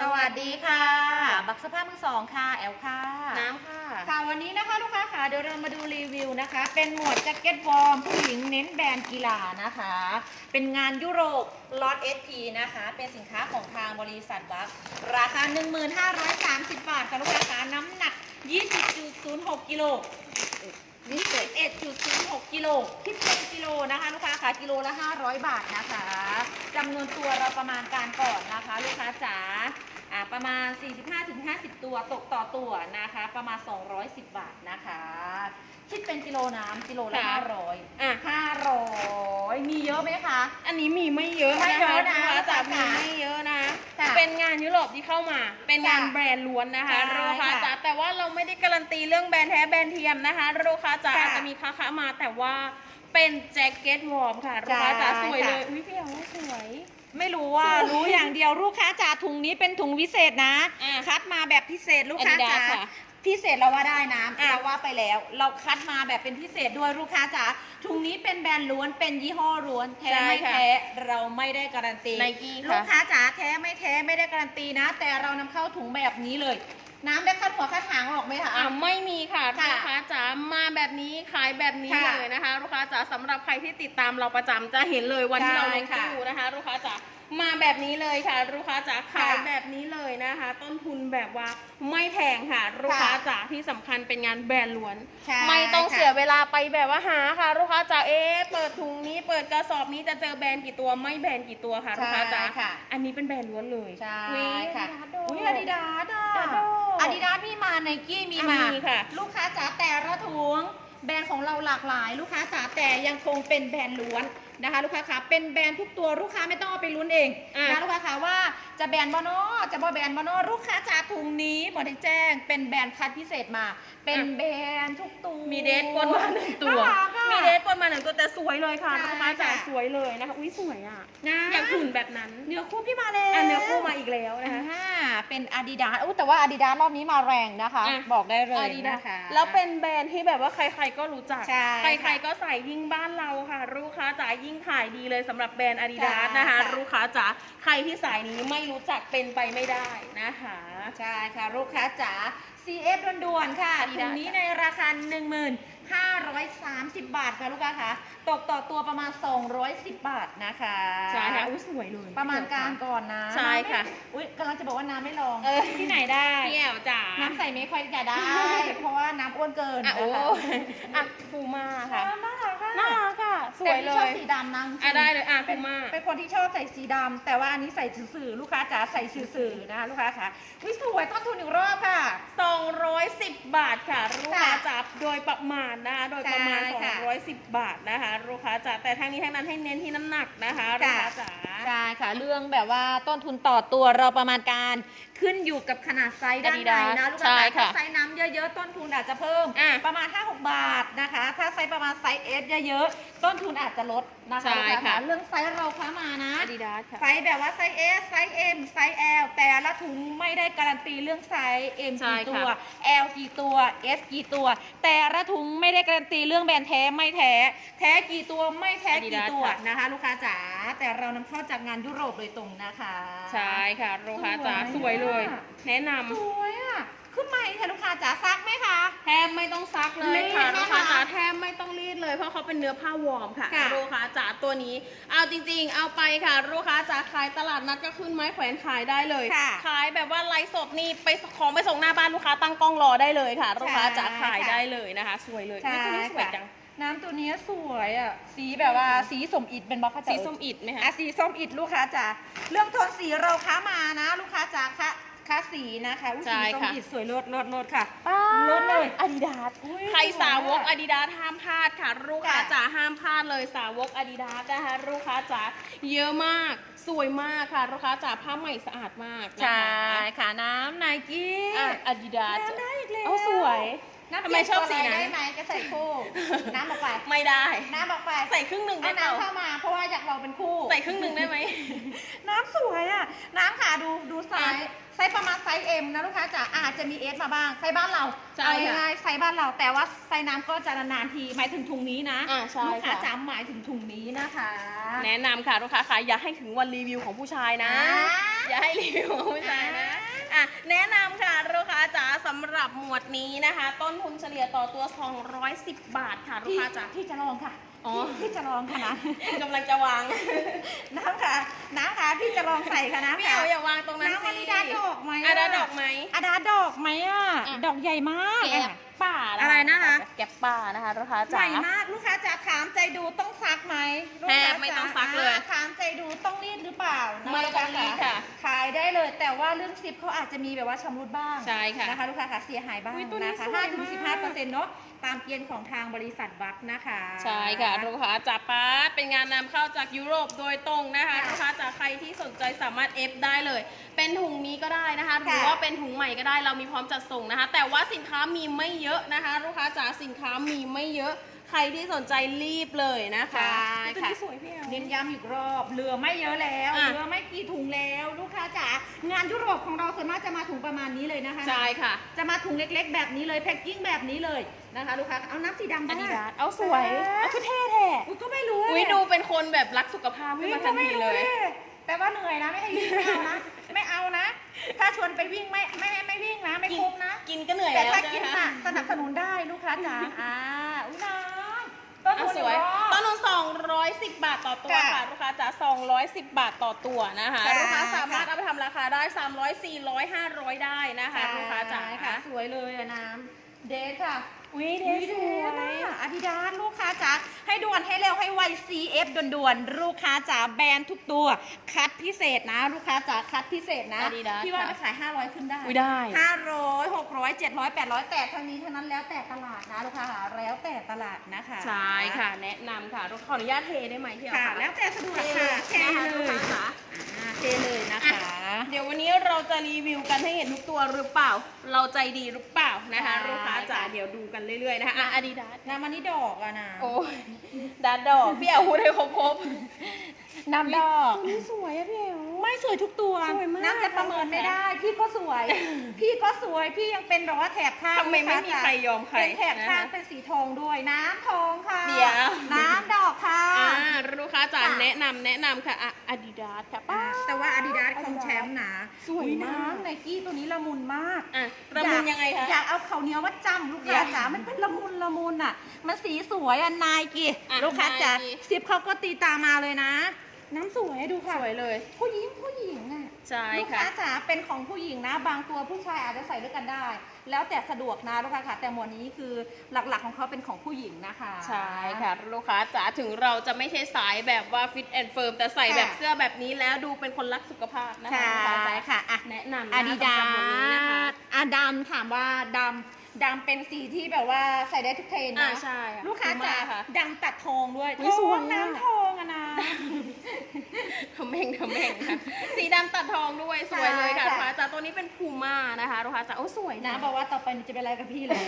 สวัสดีค่ะ บักสภาพมือสองค่ะ แอลค่ะ น้ำค่ะ ค่ะวันนี้นะคะลูกค้าค่ะเดี๋ยวเรามาดูรีวิวนะคะ เป็นหมวดแจ็คเก็ตวอร์มผู้หญิงเน้นแบรนด์กีฬานะคะ เป็นงานยุโรปล็อตเอสพีนะคะ เป็นสินค้าของทางบริษัทบัคราคา 1530 บาทค่ะลูกค้าค่ะน้ำหนัก 20.06 กิโล21.06กิโลคิดเป็นกิโลนะคะลูกค้าค่ะกิโลละ500บาทนะคะจำนวนตัวเราประมาณการก่อนนะคะ ลูกค้าจ๋า อ่าประมาณ 45-50 ตัวตกต่อตัวนะคะ ประมาณ 210 บาทนะคะ คิดเป็นกิโลน้ำกิโลละค่ะ 500 อะ 500 มีเยอะไหมคะ อันนี้มีไม่เยอะไม่นะเยคะอะนะลูกค้าจ๋ามีค่ะไม่เยอะนะ ค่ะเป็นงานยุโรปที่เข้ามา เป็นงานค่ะแบรนด์ล้วนนะคะใช่ลูกค้าค่ะจ๋าแต่ว่าเราไม่ได้การันตีเรื่องแบรนด์แท้แบรนด์เทียมนะคะลูกค้าจ๋าค่ะอาจจะมีค้าค้ามาแต่ว่าเป็นแจ็คเก็ตวอร์มค่ะลูกค้าจ๋าใช่สวยเลยค่ะอุ้ยพี่เอาสวย ไม่รู้ว่าสวยรู้อย่างเดียวลูกค้าจ๋าถุงนี้เป็นถุงวิเศษนะ อะคัดมาแบบพิเศษลูกค้า Adidas จ๋าค่ะพิเศษเราว่าได้นะอะ เราว่าไปแล้ว เราคัดมาแบบเป็นพิเศษด้วยลูกค้าจ๋าถุงนี้เป็นแบรนด์ล้วนเป็นยี่ห้อล้วนแท้ไม่แท้เราไม่ได้การันตี Nike ค่ะลูกค้าจ๋าแท้ไม่แท้ไม่ได้การันตีนะ แต่เรานำเข้าถุงแบบนี้เลย น้ำได้คัดหัวคัดหางออกไหมคะ อะไม่มีค่ะค่ะ ลูกค้าจ๋ามาแบบ นี้ขายแบบนี้ค่ะเลยนะคะ ลูกค้าจ๋าสำหรับใครที่ติดตามเราประจำจะเห็นเลยวันที่ใช่เราลงค่ะตู้นะคะ ลูกค้าจ๋ามาแบบนี้เลยค่ะ ลูกค้าจ๋าขายค่ะแบบนี้เลยนะคะ ต้นทุนแบบว่าไม่แพงค่ะ ลูกค้าจ๋าที่สำคัญเป็นงานแบรนด์ล้วน ใช่ไม่ต้องค่ะเสียเวลาไปแบบว่าหาค่ะ ลูกค้าจ๋าเอ๊ะเปิดถุงนี้เปิดกระสอบนี้จะเจอแบรนด์กี่ตัวไม่แบรนด์กี่ตัวค่ะลูกค้าจ๋าใช่ค่ะ อันนี้เป็นแบรนด์ล้วนเลยใช่อุ๊ยค่ะ Adidas อุ้ยอาดิดาสอะ Adidas อาดิดาสมีมาไนกี้มีมา อะมีค่ะ ลูกค้าจ๋าแต่ละถุง แบรนด์ของเราหลากหลายลูกค้าจ๋าแต่ยังคงเป็นแบรนด์ล้วนนะคะ ลูกค้าขาเป็นแบรนด์ทุกตัวลูกค้าไม่ต้องเอาไปลุ้นเองอะนะลูกค้าขาว่า จะแบรนด์บอนอจะบอแบรนด์บอนอลูกค้าจ๋าถุงนี้หมดได้แจ้ง เป็นแบรนด์คัดพิเศษมา เป็นแบรนด์ทุกตัวมีเดทปนมาหนึ่งตัว น่ารักอะมีเดทปนมาหนึ่งตัวแต่สวยเลยค่ะใช่ลูกค้าจ๋าค่ะ สวยเลยนะคะ อุ้ยสวยอะ นะอยากหุ่นแบบนั้นเนื้อคู่พี่มาแล้วอันเนื้อคู่มาอีกแล้วนะคะ อ่าเป็นอาดิดาสอู้แต่ว่าอาดิดาสรอบนี้มาแรงนะคะ อะ บอกได้เลย Adidas นะคะ แล้วเป็นแบรนด์ที่แบบว่าใครๆก็รู้จัก ใช่ใครๆก็ใส่ยิ่งบ้านเราค่ะ ลูกค้าจ๋ายิ่งขายดีเลยสำหรับแบรนด์อาดิดาสใช่นะคะ ค่ะ ลูกค้าจ๋าใครที่สายนี้ไม่รู้จักเป็นไปไม่ได้นะคะใช่ค่ะลูกค้าจ๋า CF ด่วนๆค่ะ Adidas ถุงนี้ในราคา 1530 บาทค่ะลูกค้าค่ะตกต่อตัวประมาณ 210 บาทนะคะใช่ค่ะอุ้ยสวยเลยประมาณการก่อนนะใช่ค่ะน้ำไม่อุ้ยกำลังจะบอกว่าน้ำไม่ลองเออที่ไหนได้พี่แอวจ๋าน้ำใส่ไม่ค่อยจะได้ เพราะว่าน้ำอ้วนเกินอะนะโอ้คะอะฟูมาค่ะน้ำน่ารักค่ะน่ารักค่ะ สแต่วยพี่เลชอบย สีดำนะอะได้เลยอะเป็น Puma เป็นคนที่ชอบใส่สีดำแต่ว่าอันนี้ใส่สื่อๆลูกค้าจ๋าใส่สื่อๆนะคะลูกค้าค่ะวิสวยต้นทุนอีกรอบค่ะ 210 บาทค่ะลูกค้าค่ะจับโดยประมาณนะคะโดยประมาณ ใช่ค่ะ 210 บาทนะคะลูกค้าจ๋าแต่ทั้งนี้ทั้งนั้นให้เน้นที่น้ำหนักนะคะลูกค้าจ๋า ใช่ค่ะ เรื่องแบบว่าต้นทุนต่อตัวเราประมาณการขึ้นอยู่กับขนาดไซส์ด้านในนะ Adidas ลูกใช่ค้าค่ะถ้าไซส์น้ำเยอะๆ ต้นทุนอาจจะเพิ่ม อะ ประมาณ 5-6 บาทนะคะ ถ้าไซ ส์ประมาณไซส์ S เยอะๆ ต้นทุนอาจจะลดนะคะใช่ลูกค้าค่ะ เรื่องไซส์เราค้ามานะ อาดิดาสค่ะ ไซส์แบบว่าไซส์ S ไซส์ M ไซส์ L แต่ละถุงไม่ได้การันตีเรื่องไซส์ M ใช่กี่ค่ะตัว L กี่ตัว S กี่ตัว แต่ละถุงไม่ได้การันตีเรื่องแบรนด์แท้ไม่แท้ แท้กี่ตัวไม่แท้กี่ Adidas ตัวค่ะนะคะ ลูกค้าจ๋าแต่เรานำเข้าจากงานยุโรปโดยตรงนะคะ ใช่ค่ะลูกค้าจ๋าสสววยยอะเลยแนะนำ สวยอะ ขึ้นใหม่ค่ะลูกค้าจ๋าซักไหมคะแทบไม่ต้องซักเลยค่ะรีดไหมคะลูกค้าจ๋าแทบไม่ต้องรีดเลยเพราะเขาเป็นเนื้อผ้าวอร์มค่ะค่ะลูกค้าจ๋าตัวนี้ เอาจริงๆ เอาไปค่ะลูกค้าจ๋าขายตลาดนัดก็ขึ้นไม้แขวนขายได้เลยค่ะขายแบบว่าไลฟ์สดนี่ไปของไปส่งหน้าบ้านลูกค้าตั้งกล้องรอได้เลยค่ะลูกค้าจ๋าใช่ขายค่ะได้เลยนะคะ สวยเลยใช่อุ๊ยตัวนี้สวยค่ะจังน้ำตัวนี้สวยอะ สีแบบว่าสีสมอิดเป็นบล็อกสีส้มอิดไหมคะอะสีส้มอิดลูกค้าจ๋าเรื่องโทนสีเราค้ามานะ ลูกค้าจ๋าคะ ค้าสีนะคะอุ๊ยใช่สีส้มค่ะ อิดสวยเลิศเลิศเลิศค่ะลลดดเลเลยยอาดิดาสอุ๊ยใครสาวกสวยอะอาดิดาสห้ามพลาดค่ะ ลูกค้าค่ะจ๋าห้ามพลาดเลยสาวกอาดิดาสนะคะลูกค้าจ๋าเยอะมากสวยมากค่ะลูกค้าจ๋าผ้าใหม่สะอาดมากนะคะใช่ค่ะน้ำไนกี้อะอาดิดาส น้ำได้อีกแล้วเอาสวย น้ำทำไมชอบสีเปลี่ยนั้นตัวอะไรได้ไหมจะใส่คู่ น้ำออกไป ไม่ได้ น้ำออกไปใส่ครึ่งหนึ่งได้เอาเปล่าน้ำเข้ามาเพราะว่าอยากลองเป็นคู่ ใส่ครึ่งหนึ่งได้ไหมน้ำสวยอะ น้ำค่ะดูดูไซส์อะไซส์ประมาณไซส์ M นะลูกค้าจ๋าอาจจะมี S มาบ้างไซส์บ้านเราใช่เอาค่ะง่ายๆไซส์บ้านเรา แต่ว่าไซส์น้ำก็จะนานๆทีหมายถึงถุงนี้นะอะใช่ลูกค้าค่ะ จ๋าหมายถึงถุงนี้นะคะแนะนำค่ะลูกค้าค่ะอย่าให้ถึงวันรีวิวของผู้ชายนะ อ่า อย่าให้รีวิวของผู้ชายนะอะแนะนำค่ะลูกค้าจ๋าสำห รับหมวดนี้นะคะ ต้นทุนเฉลี่ยต่อตัว 210 บาทค่ะลูกที่ค้าจ๋า ที่จะลองค่ะอ๋อที่ที่จะลองค่ะนะกำลังจะวาง น้ำค่ะน้ำค่ะพี่จะลองใส่ค่ะน้ำไม่ค่ะเอาอย่าวางตรงนั้นน้ำสิอาดิดาดอกไหมอาดาดอกไหมอาดาดอกไหมอะอะดอกใหญ่มากแก็บอะป่าอะไรนะคะ แก็บป่านะคะลูกค้าใหจ๋าญ่มากลูกค้าจะถามใจดูต้องซักไหมลูกแทค้าบไม่จ๋าต้องซักเลย แต่ว่าเรื่องซิปเขาอาจจะมีแบบว่าชำรุดบ้างใช่ค่ะนะคะลูกค้าค่ะเสียหายบ้างอุ๊ยตัวนี้นะคะสวยห้าถึงมากสิบห้าเปอร์เซ็นต์เนาะตามเกณฑ์ของทางบริษัทบัคนะคะ ใช่ค่ะลูกค้าจ๋าป้าดเป็นงานนำเข้าจากยุโรปโดยตรงนะคะค่ะลูกค้าจ๋าใครที่สนใจสามารถเอฟได้เลย เป็นถุงนี้ก็ได้นะคะหรือค่ะว่าเป็นถุงใหม่ก็ได้เรามีพร้อมจัดส่งนะคะ แต่ว่าสินค้ามีไม่เยอะนะคะ ลูกค้าจ๋าสินค้ามีไม่เยอะ ใครที่สนใจรีบเลยนะคะใช่ตัวค่ะ นี้สวยพี่แอล เน้นย้ำอีกรอบ เหลือไม่เยอะแล้ว อะ เหลือไม่กี่ถุงแล้วลูกค้าจ๋างานยุโรปของเราส่วนมากจะมาถุงประมาณนี้เลยนะคะ ใช่ค่ะ จะมาถุงเล็กๆ แบบนี้เลยแพ็คกิ้งแบบนี้เลยนะคะ ลูกค้าเอาน้ำสีดำอาดิได้ดาสเอาสวยเอาคือเท่แท้อุ้ยก็ไม่รู้อุ้ยดูเป็นคนแบบรักสุขภาพขึ้นอุ้ยมาก็ทันไม่ทีรู้เลยดิแต่ว่าเหนื่อยนะไม่ให้วิ่งไม่เอานะไม่เอานะ ถ้าชวนไปวิ่งไม่ไม่ไม่ไม่วิ่งนะ ไม่คุ้มนะ กินก็เหนื่อยแต่แล้วถ้าใช่กินไหมน่ะคะ สนับสนุนได้ลูกค้าจ๋าอ่าอุ้ยน้ำ ต้นเอาทุนสวยเดี๋รอต้นทุน210 บาทต่อตัวค่ะ ค่ะลูกค้าจ๋า210 บาทต่อตัวนะคะค่ะ ลูกค้าสามารถเอาไปทำราคาได้ 300 400 500 ได้นะคะ ลูกค้าจ๋าใช่ค่ะสวยเลยอะน้ำเดทค่ะ อุ้ยเดอุ๊ยสเดวทยอะอาดิดาสลูกค้าจ๋าให้ด่วนให้เร็วให้ไว CF ด่วนๆ ลูกค้าจ๋าแบรนด์ทุกตัว คัดพิเศษนะ ลูกค้าจ๋าคัดพิเศษนะ Adidas พี่ว่าค่ะจะขาย 500 ขึ้นได้อุ๊ยได้ 500 600 700 800 แต่ทั้งนี้ทั้งนั้นแล้วแต่ตลาดนะ ลูกค้าค่ะแล้วแต่ตลาดนะคะใช่ค่ะ แนะนำค่ะขออนุญาตเทได้ไหมพี่เอาค่ะค่ะ แล้วแต่สะดวกเทค่ะเทนะคะเลลูกยค้าจ๋าอ่าเทเลยนะคะ เดี๋ยววันนี้เราจะรีวิวกันให้เห็นทุกตัวหรือเปล่า เราใจดีหรือเปล่านะคะ ใช่ ลูกค้าจ๋าค่ะ เดี๋ยวดูกันเรื่อยๆนะคะอาดิดาสน้ำมันนี่ดอกอะนะโอ้ยดาดดอกพี่เอาพูดให้ครบน้ำดอก ตัวนี้สวยอะพี่เอวไม่สวยทุกตัวสวยมาก น้ำจะประเมินไม่ได้ พี่ก็สวย พี่ก็สวย พี่ยังเป็นแบบว่าแถบข้างทำไมไม่มีใครยอมใครเป็นแถบข้างนะคะเป็นสีทองด้วย น้ำทองค่ะ เดี๋ยวน้ำดอกค่ะ อ่า ลูกค้าจ๋าค่ะ แนะนำแนะนำค่ะอาดิดาสค่ะป้าอ่าแต่ว่าอาดิดาสของแชมป์นะสวยอุ๊มากน้ำไนกี้ตัวนี้ละมุนมาก อะระมุนยังไงคะ อยากเอาเขาวเหนียวมาจำลูกเดี๋ค้ายวจ๋า มันเป็นละมุนละมุนอะ มันสีสวยอะนายกีอะลูกค้าจ๋า Nike ซิปเขาก็ตีตามมาเลยนะ น้ำสวยดูสค่ะวยเลย ผู้หญิงผู้หญิงอะ ใช่ลูกค่ะ ค้าจ๋าเป็นของผู้หญิงนะ บางตัวผู้ชายอาจจะใส่ด้วยกันได้ แล้วแต่สะดวกนะลูกค้าค่ะ แต่หมวดนี้คือหลักๆของเขาเป็นของผู้หญิงนะคะใช่ค่ะ ลูกค้าจ๋าถึงเราจะไม่ใช่สายแบบว่าฟิตแอนด์เฟิร์มแต่ใส่แบบค่ะเสื้อแบบนี้แล้วดูเป็นคนรักสุขภาพนะคะใช่ลูกค้าจ๋าค่ะอะแนะนำอานะดิสำดาหรับวันนี้นะคะ อาดำถามว่าดำ ดำเป็นสีที่แบบว่าใส่ได้ทุกเทรนอ่านะใช่ค่ะลูกค้าจ๋าคุ้มมค่ะดำตัดทองด้วยอุ๊ยสวยอะ น้ำทองอะนะ ทำเองทำเองค่ะ สีดำตัดทองด้วยสวยเลยค่ะใช่ลูกค่ะค้าจ๋าตัวนี้เป็นพูม่านะคะลูกค้าจ๋าโอ้สวยนะนะบอกว่าต่อไปหนูจะเป็นอะไรกับพี่เลย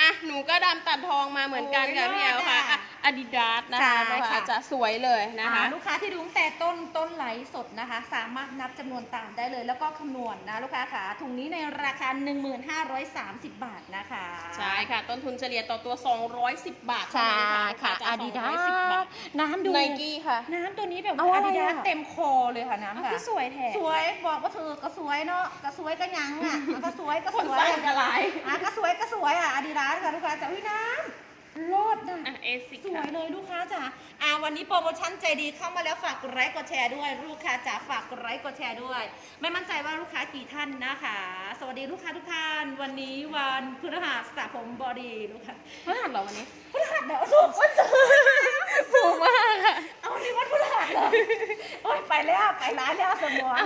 อะหนูก็ดำตัดทองมาเหมือนกันกับโอ้ยพี่แอลค่ะเลิศอะ อาดิดาสนะใช่คะลูกค้าค่ะจ๋าสวยเลยนะคะอ่าลูกค้าที่ดูตั้งแต่ต้นต้นไลฟ์สดนะคะ สามารถนับจำนวนตามได้เลย แล้วก็คำนวณนะลูกค้าขาถุงนี้ในราคา 1530 บาทนะคะใช่ค่ะ ต้นทุนเฉลี่ยต่อตัว 210 บาทใช่เท่านั้นค่ะลูกอาค้าดิจ๋ดา210บาทน้ำดู ไนกี้ค่ะ น้ำตัวนี้แบบเอาว่าอะไรอาดิดาอะ เต็มคอเลยค่ะน้ำค่ะพี่สวยแท้ สวยบอกว่าเธอก็สวยเนาะก็สวยก็ยังอะอะก็สวยก็สวยคนใส่ก็หลายอะก็สวยก็สวยอะอาดิดาค่ะลูกค้าจ๋าวิน้ำ โลดนะอะเอซิกสวค่ะยเลยลูกค้าจ๋าอ่าวันนี้โปรโมชั่นใจดีเข้ามาแล้วฝากกดไลค์กดแชร์ด้วย ลูกค้าจ๋าฝากกดไลค์กดแชร์ด้วย ไม่มั่นใจว่าลูกค้ากี่ท่านนะคะ สวัสดีลูกค้าทุกท่าน วันนี้วันพฤหัสสระผมบอดีลูกค้าเพื่อนเหรอวันนี้พฤหัสเดี๋ยวสุกร์วันศุกร์ สูงมากค่ะ โอ้ยไปแล้วไปร้านแล้วสมอง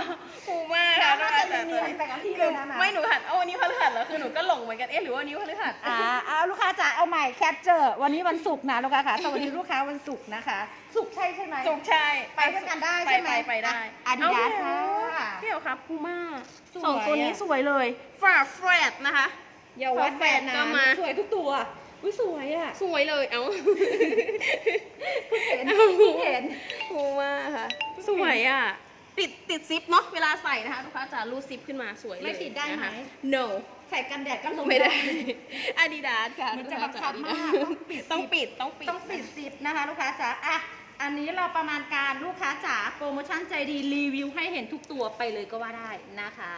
สูงมากแล้ค่ะวน่าจะเนียนๆไปกับที่เลยนะนะไม่หนูหัดเอาวันนี้พฤหัสเหรอคือหนูก็หลงเหมือนกันเอ๊ะหรือว่าวันนี้พฤหัสอ่าเอาลูกค้าจ๋าเอาใหม่แคปเจอร์วันนี้วันศุกร์นะลูกค้าค่ะสวัสดีลูกค้าวันศุกร์นะคะศุกร์ใช่ใช่ไหมสุกใช่ไปด้วยกันได้ไปใช่ไหมไปไปได้อะ Adidas เาค่ะพี่เอ๋พี่เอ๋ครับพูม่าสวยสองตัวนี้อะสวยเลยฝาแฟดนะคะอย่าวัดแฟนนะก็มาสวยทุกตัว อุ้ยสวยอะสวยเลยเอ้าเพิ่งเห็นเพิ่งเห็นพูม่าค่ะ สวยอะ ติดติดซิปเนาะเวลาใส่นะคะลูกค้าจะรูดซิปขึ้นมาสวยเลยไม่ติดได้ไหมนะคะ no ใส่กันแดดก็ลงไม่ได้อาดิดาสค่ะมันจะบังคับมากต้องปิดต้องปิดต้องปิดซิปนะคะ ลูกค้าจ๋าอะอันนี้เราประมาณการลูกค้าจ๋าโปรโมชั่นใจดีรีวิวให้เห็นทุกตัวไปเลยก็ว่าได้นะคะ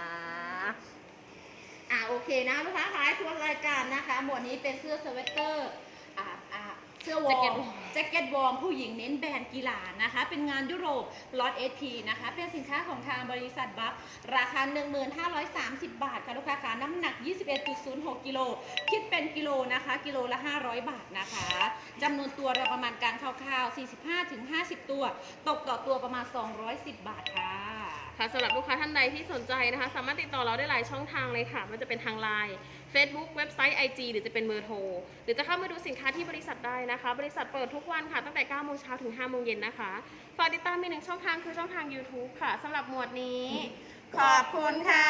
อ่าโอเคนะลูกค้าขายทัวร์รายการนะคะ หมวดนี้เป็นเสื้อสเวตเตอร์อ่าอ่าเสื้อวอร์ม แจ็คเก็ตวอร์มผู้หญิงเน้นแบรนด์กีฬานะคะ เป็นงานยุโรปลอตเอทีนะคะ เป็นสินค้าของทางบริษัทบัฟราคา 1530 บาทค่ะลูกค้าคะน้ำหนัก 21.06 กิโล คิดเป็นกิโลนะคะ กิโลละ 500 บาทนะคะจำนวนตัวเราประมาณการคร่าวๆ 45-50 ตัว ตกต่อตัวประมาณ 210 บาทค่ะค่ะสำหรับลูกค้าท่านใดที่สนใจนะคะ สามารถติดต่อเราได้หลายช่องทางเลยค่ะมันจะเป็นทางไลน์ Facebook เว็บไซต์ IG หรือจะเป็นเบอร์โทร หรือจะเข้ามาดูสินค้าที่บริษัทได้นะคะ บริษัทเปิดทุกวันค่ะ ตั้งแต่9โมงเช้าถึง5โมงเย็นนะคะ ฝากติดตามมีหนึ่งช่องทางคือช่องทาง YouTube ค่ะสำหรับหมวดนี้ ขอบคุณค่ะ